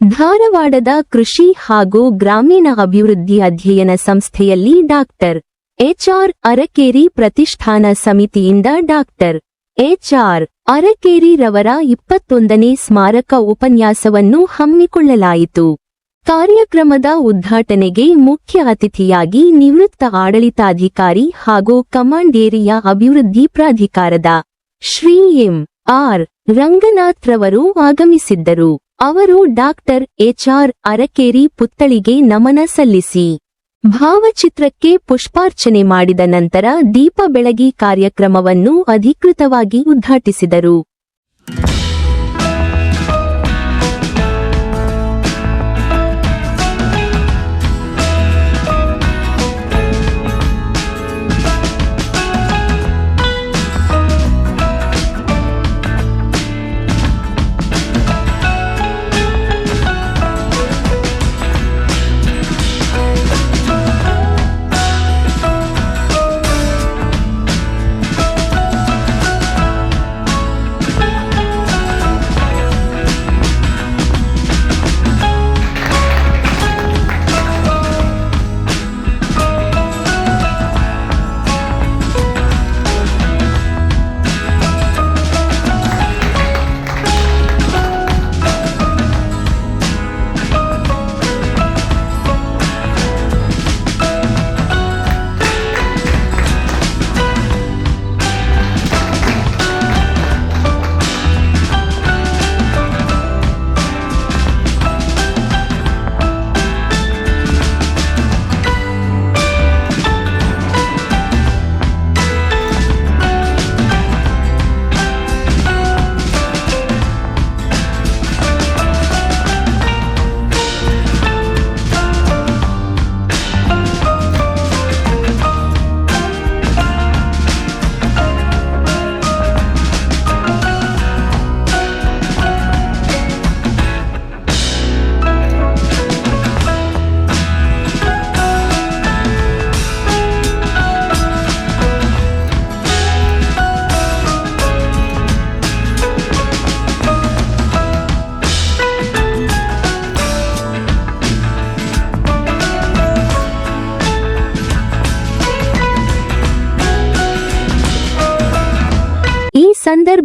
ಧಾರವಾಡದ ಕೃಷಿ ಹಾಗೂ ಗ್ರಾಮೀಣ ಅಭಿವೃದ್ಧಿ ಅಧ್ಯಯನ ಸಂಸ್ಥೆಯಲ್ಲಿ ಡಾಕ್ಟರ್ ಎಚ್ಆರ್ ಅರಕೇರಿ ಪ್ರತಿಷ್ಠಾನ ಸಮಿತಿಯಿಂದ ಡಾಕ್ಟರ್ ಎಚ್ಆರ್ ಅರಕೇರಿ ರವರ ಇಪ್ಪತ್ತೊಂದನೇ ಸ್ಮಾರಕ ಉಪನ್ಯಾಸವನ್ನು ಹಮ್ಮಿಕೊಳ್ಳಲಾಯಿತು. ಕಾರ್ಯಕ್ರಮದ ಉದ್ಘಾಟನೆಗೆ ಮುಖ್ಯ ಅತಿಥಿಯಾಗಿ ನಿವೃತ್ತ ಆಡಳಿತಾಧಿಕಾರಿ ಹಾಗೂ ಕಮಾಂಡೇರಿಯ ಅಭಿವೃದ್ಧಿ ಪ್ರಾಧಿಕಾರದ ಶ್ರೀ ಎಂ ಆರ್ ರಂಗನಾಥ್ ರವರು ಆಗಮಿಸಿದ್ದರು. ಅವರು ಡಾಕ್ಟರ್ ಎಚ್ಆರ್ ಅರಕೇರಿ ಪುತ್ಥಳಿಗೆ ನಮನ ಸಲ್ಲಿಸಿ. ಭಾವಚಿತ್ರಕ್ಕೆ ಪುಷ್ಪಾರ್ಚನೆ ಮಾಡಿದ ನಂತರ ದೀಪ ಬೆಳಗಿ ಕಾರ್ಯಕ್ರಮವನ್ನು ಅಧಿಕೃತವಾಗಿ ಉದ್ಘಾಟಿಸಿದರು.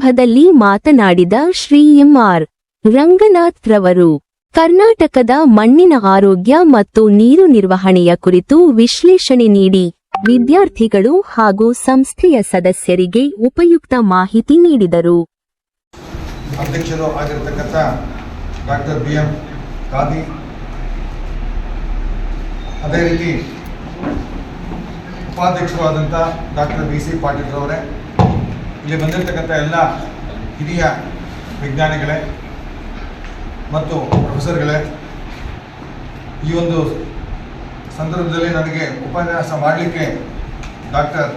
ಸಂದರ್ಭದಲ್ಲಿ ಮಾತನಾಡಿದ ಶ್ರೀ ಎಂಆರ್ ರಂಗನಾಥ್ ರವರು, ಕರ್ನಾಟಕದ ಮಣ್ಣಿನ ಆರೋಗ್ಯ ಮತ್ತು ನೀರು ನಿರ್ವಹಣೆಯ ಕುರಿತು ವಿಶ್ಲೇಷಣೆ ನೀಡಿ ವಿದ್ಯಾರ್ಥಿಗಳು ಹಾಗೂ ಸಂಸ್ಥೆಯ ಸದಸ್ಯರಿಗೆ ಉಪಯುಕ್ತ ಮಾಹಿತಿ ನೀಡಿದರು. ಅಧ್ಯಕ್ಷರು ಆಗಿರತಕ್ಕಂಥ ಡಾಕ್ಟರ್ ಬಿ ಎಂ ಖಾದಿ. ಅದೇ ರೀತಿ ಉಪಾಧ್ಯಕ್ಷರು ಡಾಕ್ಟರ್ ಬಿ ಸಿ ಪಾಟೀಲ್ ಅವರೇ ಇಲ್ಲಿ ಬಂದಿರತಕ್ಕಂಥ ಎಲ್ಲ ಹಿರಿಯ ವಿಜ್ಞಾನಿಗಳೇ ಮತ್ತು ಪ್ರೊಫೆಸರ್ಗಳೇ, ಈ ಒಂದು ಸಂದರ್ಭದಲ್ಲಿ ನನಗೆ ಉಪನ್ಯಾಸ ಮಾಡಲಿಕ್ಕೆ ಡಾಕ್ಟರ್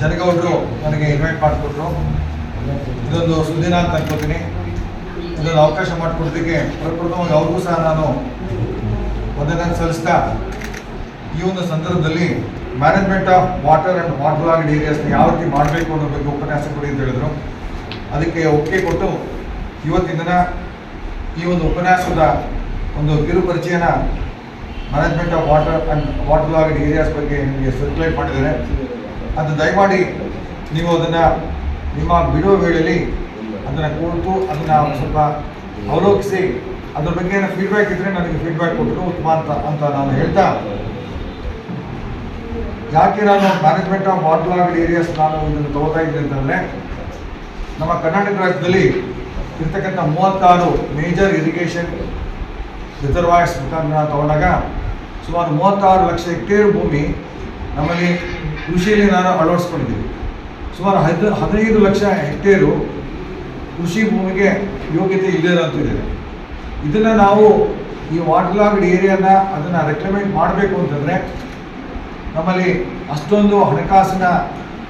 ಜನಗೌಡರು ನನಗೆ ಇನ್ವೈಟ್ ಮಾಡಿಕೊಟ್ರು. ಇದೊಂದು ಸುದಿನ ಅಂತ ಅನ್ಕೋತೀನಿ. ಇದೊಂದು ಅವಕಾಶ ಮಾಡಿಕೊಡೋದಕ್ಕೆ ಪ್ರಪ್ರಥಮವಾಗಿ ಅವ್ರಿಗೂ ಸಹ ನಾನು ವಂದನೆ ಸಲ್ಲಿಸ್ತಾ ಈ ಒಂದು ಸಂದರ್ಭದಲ್ಲಿ management of water and water logged ಏರಿಯಾಸ್ನ ಯಾವ ರೀತಿ ಮಾಡಬೇಕು ಅನ್ನೋ ಬಗ್ಗೆ ಉಪನ್ಯಾಸ ಕೊಡಿ ಅಂತ ಹೇಳಿದ್ರು. ಅದಕ್ಕೆ ಒಪ್ಪಿಗೆ ಕೊಟ್ಟು ಇವತ್ತಿನ ದಿನ ಈ ಒಂದು ಉಪನ್ಯಾಸದ ಒಂದು ಕಿರು ಪರಿಚಯನ management of water and water logged areas ಬಗ್ಗೆ ನಿಮಗೆ ಸರ್ಕ್ಯುಲೇಟ್ ಮಾಡಿದ್ದಾರೆ. ಅದು ದಯಮಾಡಿ ನೀವು ಅದನ್ನು ನಿಮ್ಮ ಬಿಡುವ ವೇಳೆಯಲ್ಲಿ ಅದನ್ನು ಕುರಿತು ಅದನ್ನು ಸ್ವಲ್ಪ ಅವಲೋಕಿಸಿ, ಅದ್ರ ಬಗ್ಗೆ ಏನೋ ಫೀಡ್ಬ್ಯಾಕ್ ಇದ್ದರೆ ನನಗೆ ಫೀಡ್ಬ್ಯಾಕ್ ಕೊಟ್ಟರು ಉತ್ತಮ ಅಂತ ಅಂತ ನಾನು ಹೇಳ್ತಾ ಯಾಕೆ ನಾನು ಮ್ಯಾನೇಜ್ಮೆಂಟ್ ಆಫ್ ವಾಟರ್ ಏರಿಯಾಸ್ ನಾನು ಇದನ್ನು ತಗೋತಾ ಇದ್ದೀನಿ ಅಂತಂದರೆ, ನಮ್ಮ ಕರ್ನಾಟಕ ರಾಜ್ಯದಲ್ಲಿ ಇರ್ತಕ್ಕಂಥ ಮೂವತ್ತಾರು ಮೇಜರ್ ಇರಿಗೇಷನ್ ರಿಸರ್ವಾಯರ್ಸ್ ಮುಖಾಂತರ ತಗೊಂಡಾಗ ಸುಮಾರು ಮೂವತ್ತಾರು ಲಕ್ಷ ಹೆಕ್ಟೇರ್ ಭೂಮಿ ನಮ್ಮಲ್ಲಿ ಕೃಷಿಯಲ್ಲಿ ನಾನು ಅಳವಡಿಸ್ಕೊಂಡಿದ್ದೀವಿ ಸುಮಾರು ಹದ್, ಹದಿನೈದು ಲಕ್ಷ ಹೆಕ್ಟೇರು ಕೃಷಿ ಭೂಮಿಗೆ ಯೋಗ್ಯತೆ ಇದೆ. ಇದನ್ನು ನಾವು ಈ ವಾಟರ್ ಲಾಗ್ಡ್ ಏರಿಯಾನ ಅದನ್ನು ರೆಕ್ಲಮೇಟ್ ಮಾಡಬೇಕು ಅಂತಂದರೆ ನಮ್ಮಲ್ಲಿ ಅಷ್ಟೊಂದು ಹಣಕಾಸಿನ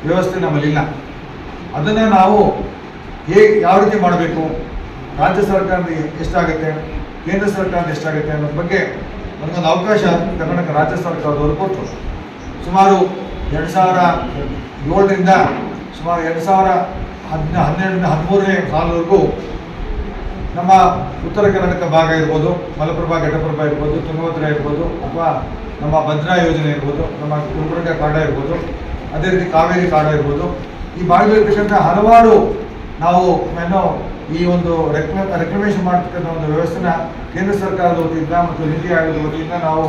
ವ್ಯವಸ್ಥೆ ನಮ್ಮಲ್ಲಿಲ್ಲ. ಅದನ್ನು ನಾವು ಹೇಗೆ ಯಾವ ರೀತಿ ಮಾಡಬೇಕು? ರಾಜ್ಯ ಸರ್ಕಾರದ ಎಷ್ಟಾಗುತ್ತೆ? ಕೇಂದ್ರ ಸರ್ಕಾರದ ಎಷ್ಟಾಗುತ್ತೆ ಅನ್ನೋದ್ರ ಬಗ್ಗೆ ನನಗೊಂದು ಅವಕಾಶ ಕರ್ನಾಟಕ ರಾಜ್ಯ ಸರ್ಕಾರದವರು ಕೊಟ್ಟರು. ಸುಮಾರು ಎರಡು ಸಾವಿರ ಏಳರಿಂದ ಸುಮಾರು ಎರಡು ಸಾವಿರ ಹದಿನ, ಹನ್ನೆರಡರಿಂದ ಹದಿಮೂರನೇ ಸಾಲವರೆಗೂ ನಮ್ಮ ಉತ್ತರ ಕರ್ನಾಟಕ ಭಾಗ ಇರ್ಬೋದು, ಮಲಪ್ರಭಾ ಘಟಪ್ರಭಾ ಇರ್ಬೋದು, ತುಂಗಭದ್ರಾ ಇರ್ಬೋದು, ಅಥವಾ ನಮ್ಮ ಭದ್ರಾ ಯೋಜನೆ ಇರ್ಬೋದು, ನಮ್ಮ ಗುಲ್ಬರ್ಗ ಕಾಡ ಇರ್ಬೋದು, ಅದೇ ರೀತಿ ಕಾವೇರಿ ಕಾಡ ಇರ್ಬೋದು. ಈ ಭಾಗದಲ್ಲಿರ್ತಕ್ಕಂಥ ಹಲವಾರು ನಾವು ಏನೋ ಈ ಒಂದು ರೆಕ್ಲ, ರೆಕ್ಲಮೇಷನ್ ಮಾಡ್ತಕ್ಕಂಥ ಒಂದು ವ್ಯವಸ್ಥೆನ ಕೇಂದ್ರ ಸರ್ಕಾರದ ವತಿಯಿಂದ ಮತ್ತು ನೀತಿ ಆಯೋಗದ ವತಿಯಿಂದ ನಾವು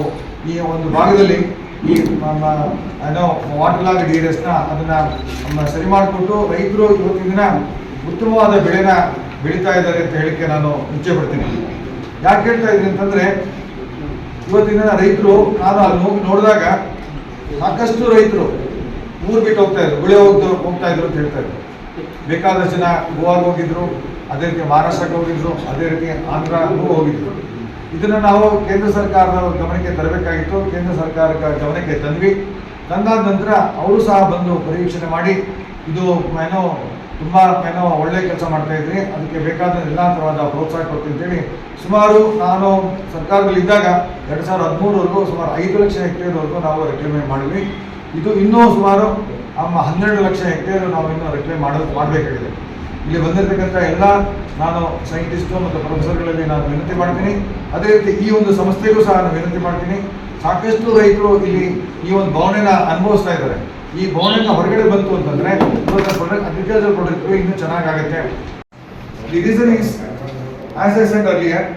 ಈ ಒಂದು ಭಾಗದಲ್ಲಿ ಈ ನಮ್ಮ ಏನೋ ವಾಟರ್ ಲಾಗ್ನ ಅದನ್ನ ನಮ್ಮ ಸರಿ ಮಾಡಿಕೊಟ್ಟು ರೈತರು ಇವತ್ತಿನ ದಿನ ಉತ್ತಮವಾದ ಬೆಳೆನ ಬೆಳೀತಾ ಇದ್ದಾರೆ ಅಂತ ಹೇಳಿಕೆ ನಾನು ಇಚ್ಛೆ ಪಡ್ತೀನಿ ಯಾಕೆ ಹೇಳ್ತಾ ಇದ್ದೀನಿ ಅಂತಂದ್ರೆ ಇವತ್ತಿನ ರೈತರು ನಾನು ಅಲ್ಲಿ ಹೋಗಿ ನೋಡಿದಾಗ ಸಾಕಷ್ಟು ರೈತರು ಊರು ಬಿಟ್ಟು ಹೋಗ್ತಾ ಇದ್ರು, ಗುಳೆ ಹೋಗ್ತಾ ಹೋಗ್ತಾ ಇದ್ರು ಅಂತ ಹೇಳ್ತಾ ಇದ್ರು. ಬೇಕಾದಷ್ಟು ಜನ ಗೋವಾಗೆ ಹೋಗಿದ್ರು, ಅದೇ ರೀತಿ ಮಹಾರಾಷ್ಟ್ರಕ್ಕೆ ಹೋಗಿದ್ರು, ಅದೇ ರೀತಿ ಆಂಧ್ರಗೂ ಹೋಗಿದ್ರು. ಇದನ್ನ ನಾವು ಕೇಂದ್ರ ಸರ್ಕಾರದ ಗಮನಕ್ಕೆ ತರಬೇಕಾಗಿತ್ತು. ಕೇಂದ್ರ ಸರ್ಕಾರಕ್ಕೆ ಗಮನಕ್ಕೆ ತಂದ್ವಿ. ತಂದಾದ ನಂತರ ಅವರು ಸಹ ಬಂದು ಪರೀಕ್ಷಣೆ ಮಾಡಿ, ಇದು ಏನೋ ತುಂಬಾ ಏನೋ ಒಳ್ಳೆ ಕೆಲಸ ಮಾಡ್ತಾ ಇದ್ರಿ. ಅದಕ್ಕೆ ಬೇಕಾದ ಎಲ್ಲ ತರಹದ ಪ್ರೋತ್ಸಾಹ ಕೊಡ್ತೀನಿ ಸುಮಾರು ನಾನು ಸರ್ಕಾರದಲ್ಲಿ ಇದ್ದಾಗ ಎರಡು ಸಾವಿರದ ಹದಿಮೂರವರೆಗೂ ಸುಮಾರು ಐದು ಲಕ್ಷ ಹೆಕ್ಟೇರ್ವರೆಗೂ ನಾವು ರೆಕ್ಲೇಮ್ ಮಾಡಿದ್ವಿ. ಇದು ಇನ್ನೂ ಸುಮಾರು, ನಮ್ಮ ಹನ್ನೆರಡು ಲಕ್ಷ ಹೆಕ್ಟೇರ್ ನಾವು ಇನ್ನೂ ರೆಕ್ಲೇಮ್ ಮಾಡೋದು ಮಾಡಬೇಕಾಗಿದೆ. ಇಲ್ಲಿ ಬಂದಿರತಕ್ಕಂಥ ಎಲ್ಲ ನಾನು ಸೈಂಟಿಸ್ಟು ಮತ್ತು ಪ್ರೊಫೆಸರ್ಗಳಲ್ಲಿ ನಾನು ವಿನಂತಿ ಮಾಡ್ತೀನಿ. ಅದೇ ರೀತಿ ಈ ಒಂದು ಸಂಸ್ಥೆಗೂ ಸಹ ನಾನು ವಿನಂತಿ ಮಾಡ್ತೀನಿ. ಸಾಕಷ್ಟು ರೈತರು ಇಲ್ಲಿ ಈ ಒಂದು ಭಾವನೆನ ಅನುಭವಿಸ್ತಾ ಇದ್ದಾರೆ. ಈ ಭಾವನೆನ ಹೊರಗಡೆ ಬಂತು ಅಂತಂದ್ರೆ ಪ್ರಾಡಕ್ಟ್ ಅಗ್ರಿಕಲ್ಚರ್ ಪ್ರಾಡಕ್ಟ್ ಇನ್ನೂ ಚೆನ್ನಾಗಾಗುತ್ತೆ the reason is as I said earlier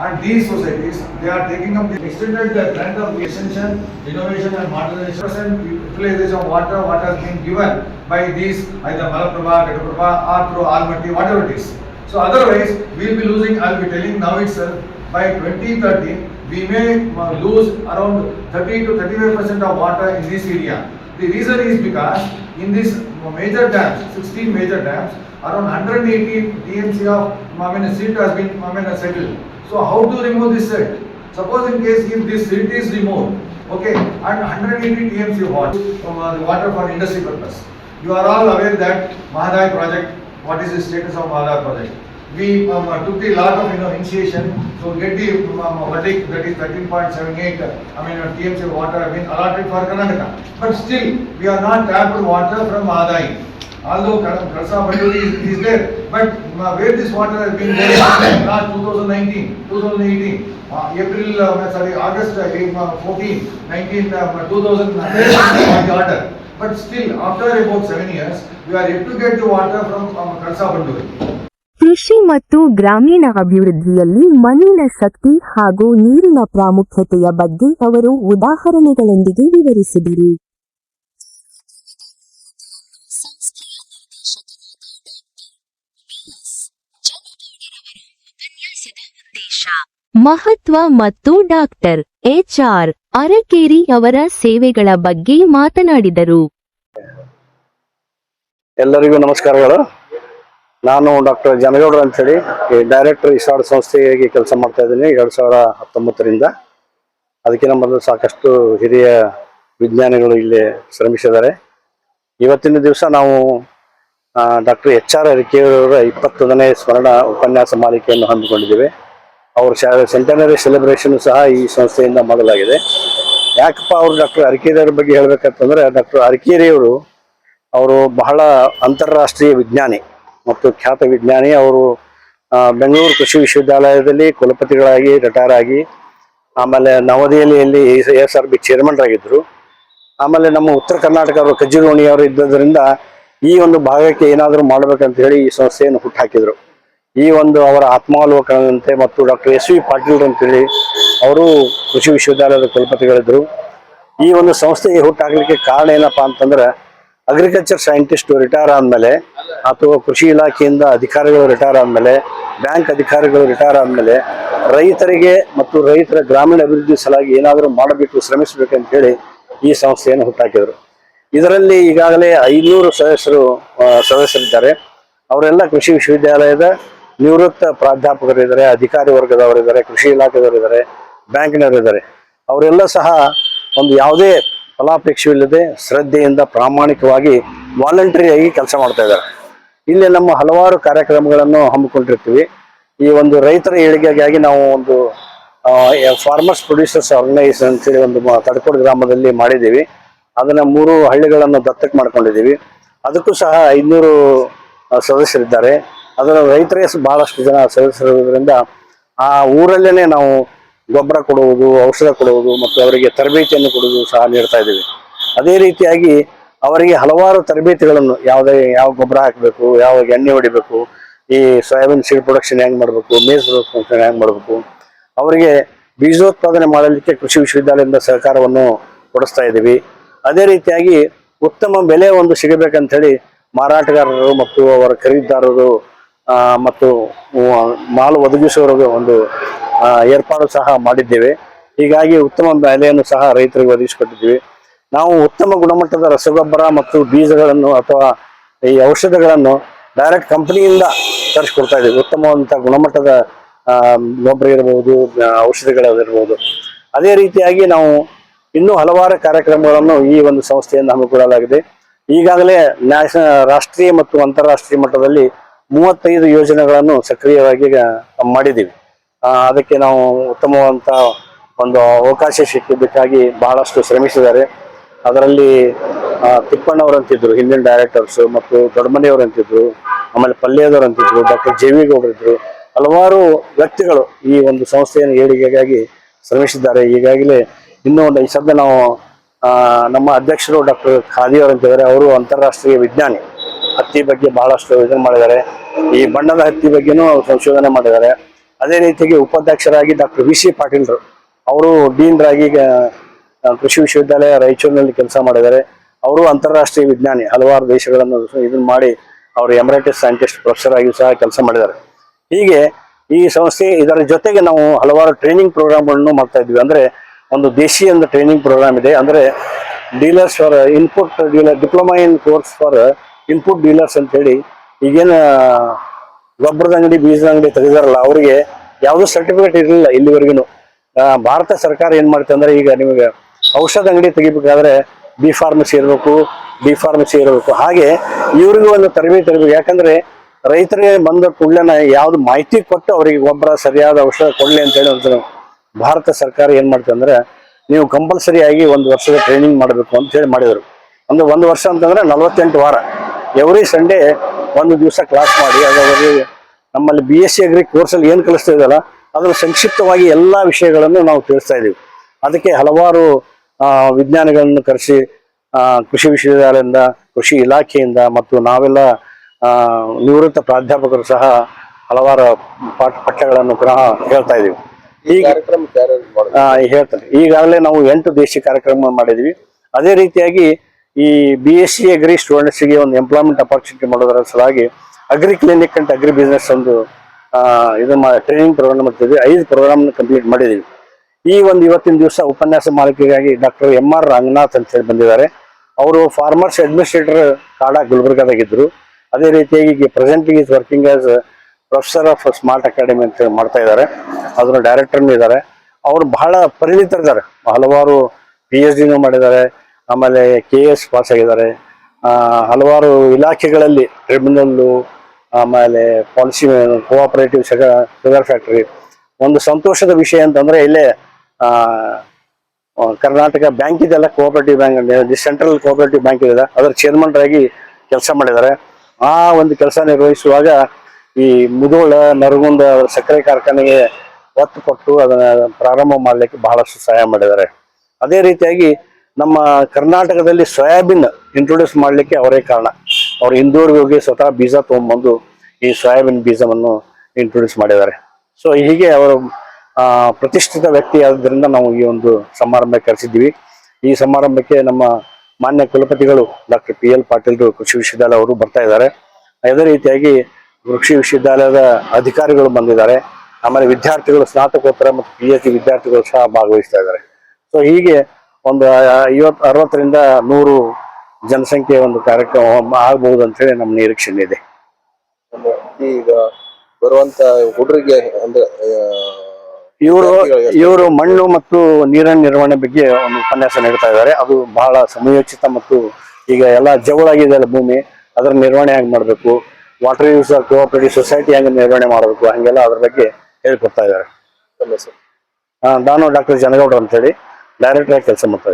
and these societies they are taking up the extended the trend of extension innovation and modernization utilization of water what has been given by these either malaprabha gataprabha or through almaty whatever it is so otherwise we will be losing i'll be telling now itself by 2030 we may uh, lose around 30 to 35 percent of water in this area the reason is because in this major dams 16 major dams around 180 DMC of I mean, silt has been I mean, settled. So how to remove this silt? Suppose in case if this silt is removed, okay, and 180 TMC water, um, uh, the water for industry purpose. You are all aware that Mahadai project, what is the status of Mahadai project? We um, took the lot of you know, initiation to get the um, verdict that is 13.78, I mean uh, TMC water have been allotted for Karnataka. But still, we are not tapped water from adai Although Kar- Karsa Banduri is, is there, but uh, where this water has been there, last 2019, 2018, uh, April, uh, sorry, August uh, 14, 19, uh, 2000, the order. But still, after about seven years, we are yet to get the water from um, Karsa Banduri. ಕೃಷಿ ಮತ್ತು ಗ್ರಾಮೀಣ ಅಭಿವೃದ್ಧಿಯಲ್ಲಿ ಮಣ್ಣಿನ ಶಕ್ತಿ ಹಾಗೂ ನೀರಿನ ಪ್ರಾಮುಖ್ಯತೆಯ ಬಗ್ಗೆ ಅವರು ಉದಾಹರಣೆಗಳೊಂದಿಗೆ ವಿವರಿಸಿದರು. ಮಹತ್ವ ಮತ್ತು ಡಾಕ್ಟರ್ ಎಚ್ ಆರ್ ಅರಕೇರಿ ಅವರ ಸೇವೆಗಳ ಬಗ್ಗೆ ಮಾತನಾಡಿದರು. ಎಲ್ಲರಿಗೂ ನಮಸ್ಕಾರಗಳು. ನಾನು ಡಾಕ್ಟರ್ ಜನಗೌಡ್ರ ಅಂತೇಳಿ ಈ ಡೈರೆಕ್ಟರ್ ಇಸಾಡ್ ಸಂಸ್ಥೆಗೆ ಕೆಲಸ ಮಾಡ್ತಾ ಇದ್ದೀನಿ. ಎರಡು ಸಾವಿರ ಹತ್ತೊಂಬತ್ತರಿಂದ ಅದಕ್ಕಿಂತ ಮೊದಲು ಸಾಕಷ್ಟು ಹಿರಿಯ ವಿಜ್ಞಾನಿಗಳು ಇಲ್ಲಿ ಶ್ರಮಿಸಿದ್ದಾರೆ. ಇವತ್ತಿನ ದಿವಸ ನಾವು ಡಾಕ್ಟರ್ ಎಚ್ ಆರ್ ಅರಿಕೆಯವರ ಇಪ್ಪತ್ತೊಂದನೇ ಸ್ಮರಣ ಉಪನ್ಯಾಸ ಮಾಲಿಕೆಯನ್ನು ಹಮ್ಮಿಕೊಂಡಿದ್ದೇವೆ. ಅವ್ರ ಸೆಂಟನರಿ ಸೆಲೆಬ್ರೇಷನ್ ಸಹ ಈ ಸಂಸ್ಥೆಯಿಂದ ಮಾಡಲಾಗಿದೆ. ಯಾಕಪ್ಪ ಅವರು ಡಾಕ್ಟರ್ ಅರಿಕೆರಿಯವ್ರ ಬಗ್ಗೆ ಹೇಳ್ಬೇಕಂತಂದ್ರೆ, ಡಾಕ್ಟರ್ ಅರಕೇರಿಯವರು ಅವರು ಬಹಳ ಅಂತಾರಾಷ್ಟ್ರೀಯ ವಿಜ್ಞಾನಿ. ಮತ್ತು ಖ್ಯಾತ ವಿಜ್ಞಾನಿ ಅವರು ಬೆಂಗಳೂರು ಕೃಷಿ ವಿಶ್ವವಿದ್ಯಾಲಯದಲ್ಲಿ ಕುಲಪತಿಗಳಾಗಿ ರಿಟೈರ್ ಆಗಿ ಆಮೇಲೆ ನವದೆಹಲಿಯಲ್ಲಿ ಎಸ್ ಆರ್ ಬಿ ಚೇರ್ಮನ್ ಆಗಿದ್ದರು ಆಮೇಲೆ ನಮ್ಮ ಉತ್ತರ ಕರ್ನಾಟಕ ಅವರು ಕಜ್ಜಿರೋಣಿ ಅವರು ಇದ್ದದ್ರಿಂದ ಈ ಒಂದು ಭಾಗಕ್ಕೆ ಏನಾದರೂ ಮಾಡಬೇಕಂತ ಹೇಳಿ ಈ ಸಂಸ್ಥೆಯನ್ನು ಹುಟ್ಟಾಕಿದ್ರು ಈ ಒಂದು ಅವರ ಆತ್ಮಾವಲೋಕನದಂತೆ ಮತ್ತು ಡಾಕ್ಟರ್ ಎಸ್ ವಿ ಪಾಟೀಲ್ ಅಂತೇಳಿ ಅವರು ಕೃಷಿ ವಿಶ್ವವಿದ್ಯಾಲಯದ ಕುಲಪತಿಗಳಿದ್ದರು. ಈ ಒಂದು ಸಂಸ್ಥೆಗೆ ಹುಟ್ಟಾಗಲಿಕ್ಕೆ ಕಾರಣ ಏನಪ್ಪಾ ಅಂತಂದ್ರೆ ಅಗ್ರಿಕಲ್ಚರ್ ಸೈಂಟಿಸ್ಟ್ ರಿಟೈರ್ ಆದ್ಮೇಲೆ ಅಥವಾ ಕೃಷಿ ಇಲಾಖೆಯಿಂದ ಅಧಿಕಾರಿಗಳು ರಿಟೈರ್ ಆದಮೇಲೆ, ಬ್ಯಾಂಕ್ ಅಧಿಕಾರಿಗಳು ರಿಟೈರ್ ಆದಮೇಲೆ ರೈತರಿಗೆ ಮತ್ತು ರೈತರ ಗ್ರಾಮೀಣ ಅಭಿವೃದ್ಧಿ ಸಲುವಾಗಿ ಏನಾದರೂ ಮಾಡಬೇಕು ಶ್ರಮಿಸಬೇಕಂತ ಹೇಳಿ ಈ ಸಂಸ್ಥೆಯನ್ನು ಹುಟ್ಟಾಕಿದ್ರು. ಇದರಲ್ಲಿ ಈಗಾಗಲೇ ಐನೂರು ಸದಸ್ಯರು ಸದಸ್ಯರಿದ್ದಾರೆ. ಅವರೆಲ್ಲ ಕೃಷಿ ವಿಶ್ವವಿದ್ಯಾಲಯದ ನಿವೃತ್ತ ಪ್ರಾಧ್ಯಾಪಕರಿದ್ದಾರೆ, ಅಧಿಕಾರಿ ವರ್ಗದವರಿದ್ದಾರೆ, ಕೃಷಿ ಇಲಾಖೆದವರಿದ್ದಾರೆ, ಬ್ಯಾಂಕಿನವರಿದ್ದಾರೆ. ಅವರೆಲ್ಲ ಸಹ ಒಂದು ಯಾವುದೇ ಫಲಾಪೇಕ್ಷವಿಲ್ಲದೆ ಶ್ರದ್ಧೆಯಿಂದ ಪ್ರಾಮಾಣಿಕವಾಗಿ ವಾಲಂಟರಿ ಆಗಿ ಕೆಲಸ ಮಾಡ್ತಾ ಇದ್ದಾರೆ. ಇಲ್ಲಿ ನಮ್ಮ ಹಲವಾರು ಕಾರ್ಯಕ್ರಮಗಳನ್ನು ಹಮ್ಮಿಕೊಂಡಿರ್ತೀವಿ. ಈ ಒಂದು ರೈತರ ಏಳಿಗೆಗಾಗಿ ನಾವು ಒಂದು ಫಾರ್ಮರ್ಸ್ ಪ್ರೊಡ್ಯೂಸರ್ಸ್ ಆರ್ಗನೈಸೇಷನ್ ಅಂತೇಳಿ ಒಂದು ತಡಕೋಡು ಗ್ರಾಮದಲ್ಲಿ ಮಾಡಿದ್ದೀವಿ. ಅದನ್ನ ಮೂರು ಹಳ್ಳಿಗಳನ್ನು ದತ್ತಕ್ಕೆ ಮಾಡ್ಕೊಂಡಿದ್ದೀವಿ. ಅದಕ್ಕೂ ಸಹ ಐನೂರು ಸದಸ್ಯರಿದ್ದಾರೆ. ಅದರ ರೈತರೇ ಭಾಳಷ್ಟು ಜನ ಸದಸ್ಯರಿರೋದ್ರಿಂದ ಆ ಊರಲ್ಲೇ ನಾವು ಗೊಬ್ಬರ ಕೊಡುವುದು, ಔಷಧ ಕೊಡುವುದು ಮತ್ತು ಅವರಿಗೆ ತರಬೇತಿಯನ್ನು ಕೊಡುವುದು ಸಹ ನೀಡ್ತಾ ಇದ್ದೀವಿ. ಅದೇ ರೀತಿಯಾಗಿ ಅವರಿಗೆ ಹಲವಾರು ತರಬೇತಿಗಳನ್ನು ಯಾವುದೇ, ಯಾವ ಗೊಬ್ಬರ ಹಾಕಬೇಕು, ಯಾವ ಎಣ್ಣೆ ಹೊಡಿಬೇಕು, ಈ ಸೋಯಾಬೀನ್ ಸೀಡ್ ಪ್ರೊಡಕ್ಷನ್ ಹೆಂಗೆ ಮಾಡಬೇಕು ಮೇಸ್ ಪ್ರೊಡಕ್ಷನ್ ಹೆಂಗೆ ಮಾಡಬೇಕು, ಅವರಿಗೆ ಬೀಜೋತ್ಪಾದನೆ ಮಾಡಲಿಕ್ಕೆ ಕೃಷಿ ವಿಶ್ವವಿದ್ಯಾಲಯದಿಂದ ಸಹಕಾರವನ್ನು ಕೊಡಿಸ್ತಾ ಇದ್ದೀವಿ. ಅದೇ ರೀತಿಯಾಗಿ ಉತ್ತಮ ಬೆಲೆ ಒಂದು ಸಿಗಬೇಕಂತ ಹೇಳಿ ಮಾರಾಟಗಾರರು ಮತ್ತು ಅವರ ಖರೀದಿದಾರರು ಮತ್ತು ಮಾಲು ಒದಗಿಸುವವರಿಗೆ ಒಂದು ಏರ್ಪಾಡು ಸಹ ಮಾಡಿದ್ದೇವೆ. ಹೀಗಾಗಿ ಉತ್ತಮ ಬೆಲೆಯನ್ನು ಸಹ ರೈತರಿಗೆ ಒದಗಿಸಿಕೊಟ್ಟಿದ್ದೀವಿ. ನಾವು ಉತ್ತಮ ಗುಣಮಟ್ಟದ ರಸಗೊಬ್ಬರ ಮತ್ತು ಬೀಜಗಳನ್ನು ಅಥವಾ ಈ ಔಷಧಗಳನ್ನು ಡೈರೆಕ್ಟ್ ಕಂಪನಿಯಿಂದ ತರಿಸ್ಕೊಡ್ತಾ ಇದ್ದೀವಿ. ಉತ್ತಮವಂತ ಗುಣಮಟ್ಟದ ಗೊಬ್ಬರ ಇರಬಹುದು ಔಷಧಿಗಳು ಔಷಧಿಗಳಿರ್ಬೋದು ಅದೇ ರೀತಿಯಾಗಿ ನಾವು ಇನ್ನೂ ಹಲವಾರು ಕಾರ್ಯಕ್ರಮಗಳನ್ನು ಈ ಒಂದು ಸಂಸ್ಥೆಯಿಂದ ಹಮ್ಮಿಕೊಳ್ಳಲಾಗಿದೆ. ಈಗಾಗಲೇ ನ್ಯಾಷ, ರಾಷ್ಟ್ರೀಯ ಮತ್ತು ಅಂತಾರಾಷ್ಟ್ರೀಯ ಮಟ್ಟದಲ್ಲಿ ಮೂವತ್ತೈದು ಯೋಜನೆಗಳನ್ನು ಸಕ್ರಿಯವಾಗಿ ಮಾಡಿದ್ದೀವಿ. ಅದಕ್ಕೆ ನಾವು ಉತ್ತಮವಾದಂಥ ಒಂದು ಅವಕಾಶ ಸಿಕ್ಕಿದ್ದಕ್ಕಾಗಿ ಬಹಳಷ್ಟು ಶ್ರಮಿಸಿದ್ದಾರೆ. ಅದರಲ್ಲಿ ತಿಪ್ಪಣ್ಣವರಂತಿದ್ರು ಹಿಂದಿನ ಡೈರೆಕ್ಟರ್ಸು ಮತ್ತು ದೊಡ್ಡಮನೆಯವರಂತಿದ್ರು, ಆಮೇಲೆ ಪಲ್ಯದವರಂತಿದ್ರು ಡಾಕ್ಟರ್ ಜೆ ಹಲವಾರು ವ್ಯಕ್ತಿಗಳು ಈ ಒಂದು ಸಂಸ್ಥೆಯನ್ನು ಏಳಿಗೆಗಾಗಿ ಶ್ರಮಿಸಿದ್ದಾರೆ. ಈಗಾಗಲೇ ಇನ್ನೂ ಒಂದು ಈ ಸದ್ಯ ನಾವು ನಮ್ಮ ಅಧ್ಯಕ್ಷರು ಡಾಕ್ಟರ್ ಖಾದಿ ಅವರಂತಿದ್ದಾರೆ. ಅವರು ಅಂತಾರಾಷ್ಟ್ರೀಯ ವಿಜ್ಞಾನಿ. ಹತ್ತಿ ಬಗ್ಗೆ ಬಹಳಷ್ಟು ಇದನ್ನು ಮಾಡಿದ್ದಾರೆ. ಈ ಬಣ್ಣದ ಹತ್ತಿ ಬಗ್ಗೆನೂ ಸಂಶೋಧನೆ ಮಾಡಿದ್ದಾರೆ. ಅದೇ ರೀತಿಯಾಗಿ ಉಪಾಧ್ಯಕ್ಷರಾಗಿ ಡಾಕ್ಟರ್ ವಿ ಸಿ ಪಾಟೀಲ್ರು, ಅವರು ಡೀನ್ರಾಗಿ ಕೃಷಿ ವಿಶ್ವವಿದ್ಯಾಲಯ ರಾಯಚೂರಿನಲ್ಲಿ ಕೆಲಸ ಮಾಡಿದ್ದಾರೆ. ಅವರು ಅಂತಾರಾಷ್ಟ್ರೀಯ ವಿಜ್ಞಾನಿ, ಹಲವಾರು ದೇಶಗಳನ್ನು ಇದನ್ನ ಮಾಡಿ ಅವರು ಎಮರೈಟಿಸ್ ಸೈಂಟಿಸ್ಟ್ ಪ್ರೊಫೆಸರ್ ಆಗಿ ಸಹ ಕೆಲಸ ಮಾಡಿದ್ದಾರೆ. ಹೀಗೆ ಈ ಸಂಸ್ಥೆ ಇದರ ಜೊತೆಗೆ ನಾವು ಹಲವಾರು ಟ್ರೈನಿಂಗ್ ಪ್ರೋಗ್ರಾಮ್ಗಳನ್ನು ಮಾಡ್ತಾ ಇದ್ವಿ. ಅಂದ್ರೆ ಒಂದು ದೇಶೀಯ ಒಂದು ಟ್ರೈನಿಂಗ್ ಪ್ರೋಗ್ರಾಮ್ ಇದೆ. ಅಂದ್ರೆ dealers for input dealer diploma in course for input dealers ಅಂತ ಹೇಳಿ ಈಗೇನು ಗೊಬ್ಬರದ ಅಂಗಡಿ, ಬೀಜದ ಅಂಗಡಿ ತೆಗೆದಾರಲ್ಲ, ಅವರಿಗೆ ಯಾವುದೂ ಸರ್ಟಿಫಿಕೇಟ್ ಇರಲಿಲ್ಲ ಇಲ್ಲಿವರೆಗೂ ಭಾರತ ಸರ್ಕಾರ ಏನು ಮಾಡುತ್ತೆ ಅಂದ್ರೆ ಈಗ ನಿಮಗೆ ಔಷಧ ಅಂಗಡಿ ತೆಗಿಬೇಕಾದ್ರೆ ಬಿ ಫಾರ್ಮಸಿ ಇರಬೇಕು ಬಿ ಫಾರ್ಮಸಿ ಇರಬೇಕು. ಹಾಗೆ ಇವ್ರಿಗೂ ಒಂದು ತರಬೇತಿ ಇರಬೇಕು. ಯಾಕಂದ್ರೆ ರೈತರಿಗೆ ಬಂದ ಕೂಡಲೇ ಯಾವ್ದು ಮಾಹಿತಿ ಕೊಟ್ಟು ಅವರಿಗೆ ಗೊಬ್ಬರ ಸರಿಯಾದ ಔಷಧ ಕೊಡಲಿ ಅಂತ ಹೇಳಿ ಒಂದು ಭಾರತ ಸರ್ಕಾರ ಏನ್ ಮಾಡ್ತದೆ ಅಂದ್ರೆ ನೀವು ಕಂಪಲ್ಸರಿಯಾಗಿ ಒಂದು ವರ್ಷದ ಟ್ರೈನಿಂಗ್ ಮಾಡಬೇಕು ಅಂತ ಹೇಳಿ ಮಾಡಿದರು. ಅಂದ್ರೆ ಒಂದು ವರ್ಷ ಅಂತಂದ್ರೆ ನಲವತ್ತೆಂಟು ವಾರ. ಎವ್ರಿ ಸಂಡೇ ಒಂದು ದಿವಸ ಕ್ಲಾಸ್ ಮಾಡಿ ಅದರಲ್ಲಿ ನಮ್ಮಲ್ಲಿ ಬಿ ಎಸ್ ಸಿ ಅಗ್ರಿ ಕೋರ್ಸಲ್ಲಿ ಏನು ಕಲಿಸ್ತಾ ಇದೆಯಲ್ಲ ಅದರ ಸಂಕ್ಷಿಪ್ತವಾಗಿ ಎಲ್ಲ ವಿಷಯಗಳನ್ನು ನಾವು ತಿಳಿಸ್ತಾ ಇದ್ದೀವಿ. ಅದಕ್ಕೆ ಹಲವಾರು ವಿಜ್ಞಾನಿಗಳನ್ನು ಕರೆಸಿ ಕೃಷಿ ವಿಶ್ವವಿದ್ಯಾಲಯದಿಂದ ಕೃಷಿ ಇಲಾಖೆಯಿಂದ ಮತ್ತು ನಾವೆಲ್ಲ ನಿವೃತ್ತ ಪ್ರಾಧ್ಯಾಪಕರು ಸಹ ಹಲವಾರು ಪಾಠ ಪಠ್ಯಗಳನ್ನು ಪುನಃ ಹೇಳ್ತಾ ಇದ್ದೀವಿ. ಈ ಈಗ ಹೇಳ್ತಾರೆ. ಈಗಾಗಲೇ ನಾವು ಎಂಟು ದೇಶಿ ಕಾರ್ಯಕ್ರಮ ಮಾಡಿದ್ವಿ ಅದೇ ರೀತಿಯಾಗಿ ಈ ಬಿ ಎಸ್ ಸಿ ಅಗ್ರಿ ಸ್ಟೂಡೆಂಟ್ಸ್ಗೆ ಒಂದು ಎಂಪ್ಲಾಯ್ಮೆಂಟ್ ಅಪರ್ಚುನಿಟಿ ಮಾಡೋದರ ಸಲುವಾಗಿ ಅಗ್ರಿ ಕ್ಲಿನಿಕ್ ಅಂತ ಅಗ್ರಿ ಬಿಸ್ನೆಸ್ ಒಂದು ಇದು ಟ್ರೈನಿಂಗ್ ಪ್ರೋಗ್ರಾಮ್ ಮಾಡ್ತಿದ್ವಿ. ಐದು ಪ್ರೋಗ್ರಾಮ್ ಕಂಪ್ಲೀಟ್ ಮಾಡಿದ್ದೀವಿ ಈ ಒಂದು ಇವತ್ತಿನ ದಿವಸ ಉಪನ್ಯಾಸ ಮಾಲಿಕೆಗಾಗಿ ಡಾಕ್ಟರ್ ಎಂ ಆರ್ ರಂಗನಾಥ್ ಅಂತ ಹೇಳಿ ಬಂದಿದ್ದಾರೆ. ಅವರು ಫಾರ್ಮರ್ಸ್ ಅಡ್ಮಿನಿಸ್ಟ್ರೇಟರ್ ಕಾಡ ಗುಲ್ಬರ್ಗಾದಾಗಿದ್ದರು ಅದೇ ರೀತಿಯಾಗಿ ಈಗ present is working as professor of smart academy ಅಂತ ಮಾಡ್ತಾ ಇದ್ದಾರೆ. ಅದರ ಡೈರೆಕ್ಟರ್ನೂ ಇದ್ದಾರೆ. ಅವರು ಬಹಳ ಪರಿಣಿತರಿದ್ದಾರೆ. ಹಲವಾರು ಪಿ ಎಚ್ ಡಿನೂ ಮಾಡಿದ್ದಾರೆ. ಆಮೇಲೆ ಕೆ ಎಸ್ ಪಾಸ್ ಆಗಿದ್ದಾರೆ. ಹಲವಾರು ಇಲಾಖೆಗಳಲ್ಲಿ ಟ್ರಿಬ್ಯುನಲ್ಲು ಆಮೇಲೆ ಪಾಲಿಸಿ ಕೋಆಪರೇಟಿವ್ ಶುಗರ್ ಫ್ಯಾಕ್ಟರಿ ಒಂದು ಸಂತೋಷದ ವಿಷಯ ಅಂತಂದ್ರೆ ಇಲ್ಲೇ ಕರ್ನಾಟಕ ಬ್ಯಾಂಕ್ ಇದೆಲ್ಲ cooperative bank central cooperative bank ಇದೆ ಅದರ ಚೇರ್ಮನ್ ಆಗಿ ಕೆಲಸ ಮಾಡಿದ್ದಾರೆ. ಆ ಒಂದು ಕೆಲಸ ನಿರ್ವಹಿಸುವಾಗ ಈ ಮುದೋಳ ನರಗುಂದ ಸಕ್ಕರೆ ಕಾರ್ಖಾನೆಗೆ ಒತ್ತು ಕೊಟ್ಟು ಅದನ್ನು ಪ್ರಾರಂಭ ಮಾಡಲಿಕ್ಕೆ ಬಹಳಷ್ಟು ಸಹಾಯ ಮಾಡಿದ್ದಾರೆ. ಅದೇ ರೀತಿಯಾಗಿ ನಮ್ಮ ಕರ್ನಾಟಕದಲ್ಲಿ ಸೋಯಾಬೀನ್ ಇಂಟ್ರೊಡ್ಯೂಸ್ ಮಾಡಲಿಕ್ಕೆ ಅವರೇ ಕಾರಣ. ಅವರು ಇಂದೂರ್ಗೆ ಹೋಗಿ ಸ್ವತಃ ಬೀಜ ತೊಗೊಂಡ್ಬಂದು ಈ ಸೋಯಾಬೀನ್ ಬೀಜವನ್ನು ಇಂಟ್ರೊಡ್ಯೂಸ್ ಮಾಡಿದ್ದಾರೆ. ಸೊ ಹೀಗೆ ಅವರು ಪ್ರತಿಷ್ಠಿತ ವ್ಯಕ್ತಿ ಆದ್ದರಿಂದ ನಾವು ಈ ಒಂದು ಸಮಾರಂಭಕ್ಕೆ ಕರೆಸಿದ್ದೀವಿ. ಈ ಸಮಾರಂಭಕ್ಕೆ ನಮ್ಮ ಮಾನ್ಯ ಕುಲಪತಿಗಳು ಡಾಕ್ಟರ್ ಪಿ ಎಲ್ ಪಾಟೀಲ್ರು ಕೃಷಿ ವಿಶ್ವವಿದ್ಯಾಲಯ ಅವರು ಬರ್ತಾ ಇದ್ದಾರೆ. ಅದೇ ರೀತಿಯಾಗಿ ಕೃಷಿ ವಿಶ್ವವಿದ್ಯಾಲಯದ ಅಧಿಕಾರಿಗಳು ಬಂದಿದ್ದಾರೆ. ಆಮೇಲೆ ವಿದ್ಯಾರ್ಥಿಗಳು ಸ್ನಾತಕೋತ್ತರ ಮತ್ತು ಪಿ ಎಚ್ ಡಿ ವಿದ್ಯಾರ್ಥಿಗಳು ಸಹ ಭಾಗವಹಿಸ್ತಾ ಇದ್ದಾರೆ. ಸೊ ಹೀಗೆ ಒಂದು ಐವತ್ತು ಅರವತ್ತರಿಂದ ನೂರು ಜನಸಂಖ್ಯೆ ಒಂದು ಕಾರ್ಯಕ್ರಮ ಆಗಬಹುದು ಅಂತ ಹೇಳಿ ನಮ್ಮ ನಿರೀಕ್ಷೆ ಇದೆ. ಈಗ ಬರುವಂತ ಹುಡುಗರಿಗೆ ಅಂದ್ರೆ ಆ, ಇವರು ಇವರು ಮಣ್ಣು ಮತ್ತು ನೀರಿನ ನಿರ್ವಹಣೆ ಬಗ್ಗೆ ಒಂದು ಉಪನ್ಯಾಸ ನೀಡ್ತಾ ಇದ್ದಾರೆ. ಅದು ಬಹಳ ಸಮಯೋಚಿತ ಮತ್ತು ಈಗ ಎಲ್ಲ ಜವಳಾಗಿದೆ ಅಲ್ಲ ಭೂಮಿ ಅದರ ನಿರ್ವಹಣೆ ಹೆಂಗ್ ಮಾಡಬೇಕು? ವಾಟರ್ ಯೂಸ್ ಕೋಆಪರೇಟಿವ್ ಸೊಸೈಟಿ ಹೆಂಗ್ ನಿರ್ವಹಣೆ ಮಾಡಬೇಕು? ಹಂಗೆಲ್ಲ ಅದ್ರ ಬಗ್ಗೆ ಹೇಳ್ಕೊಡ್ತಾ ಇದ್ದಾರೆ. ನಾನು ಡಾಕ್ಟರ್ ಜನಗೌಡ ಅಂತೇಳಿ. ಡೈರೆಕ್ಟರ್ ಆಗಿ ಕೆಲಸ ಮಾಡ್ತಾ